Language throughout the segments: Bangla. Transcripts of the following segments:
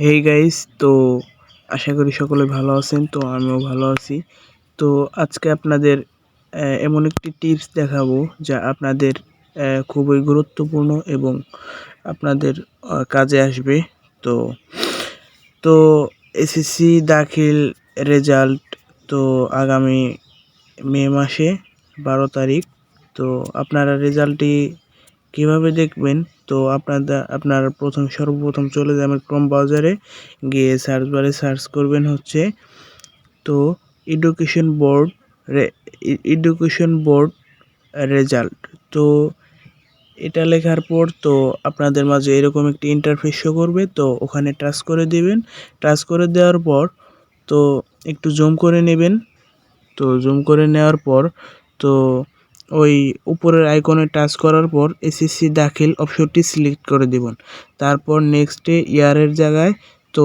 হেই গাইস তো আশা করি সকলে ভালো আছেন, তো আমিও ভালো আছি। তো আজকে আপনাদের এমন একটি টিপস দেখাবো যা আপনাদের খুবই গুরুত্বপূর্ণ এবং আপনাদের কাজে আসবে। তো তো এসএসসি দাখিল রেজাল্ট তো আগামী মে মাসে বারো তারিখ। তো আপনারা রেজাল্টটি কীভাবে দেখবেন? তো আপনাদের আপনার প্রথম, সর্বপ্রথম চলে যাবেন ক্রোম ব্রাউজারে গিয়ে সার্চ বারে সার্চ করবেন হচ্ছে, তো education board education board result তো এটা লেখার পর তো আপনাদের মাঝে এরকম একটি ইন্টারফেস শো করবে, তো ওখানে টাচ করে দিবেন। টাচ করে দেওয়ার পর তো একটু জুম করে নেবেন। তো জুম করে নেওয়ার পর তো ওই উপরের আইকনে টাচ করার পর এসএসসি দাখিল অপশনটি সিলেক্ট করে দিবেন। তারপর নেক্সটে ইয়ারের জায়গায় তো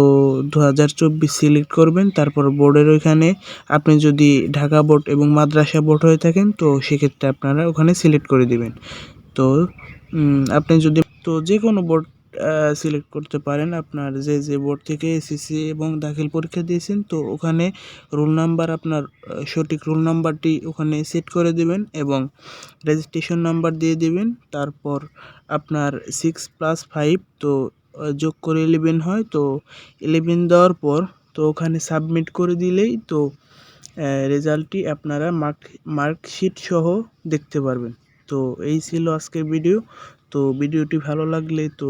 দু হাজার চব্বিশ সিলেক্ট করবেন। তারপর বোর্ডের ওইখানে আপনি যদি ঢাকা বোর্ড এবং মাদ্রাসা বোর্ড হয়ে থাকেন, তো সেক্ষেত্রে আপনারা ওখানে সিলেক্ট করে দিবেন। তো আপনি যদি, তো যে কোনো বোর্ড সিলেক্ট করতে পারেন। আপনার যে যে বোর্ড থেকে এসএসসি এবং দাখিল পরীক্ষা দিয়েছেন, তো ওখানে রোল নাম্বার আপনার সঠিক রোল নাম্বারটি ওখানে সেট করে দেবেন এবং রেজিস্ট্রেশন নাম্বার দিয়ে দিবেন। তারপর আপনার সিক্স প্লাস ফাইভ তো যোগ করে ইলেভেন হয়, তো ইলেভেন দেওয়ার পর, তো ওখানে সাবমিট করে দিলেই, তো রেজাল্টটি আপনারা মার্ক মার্কশিট সহ দেখতে পারবেন। তো এই ছিল আজকের ভিডিও তো ভিডিওটি ভালো লাগলে, তো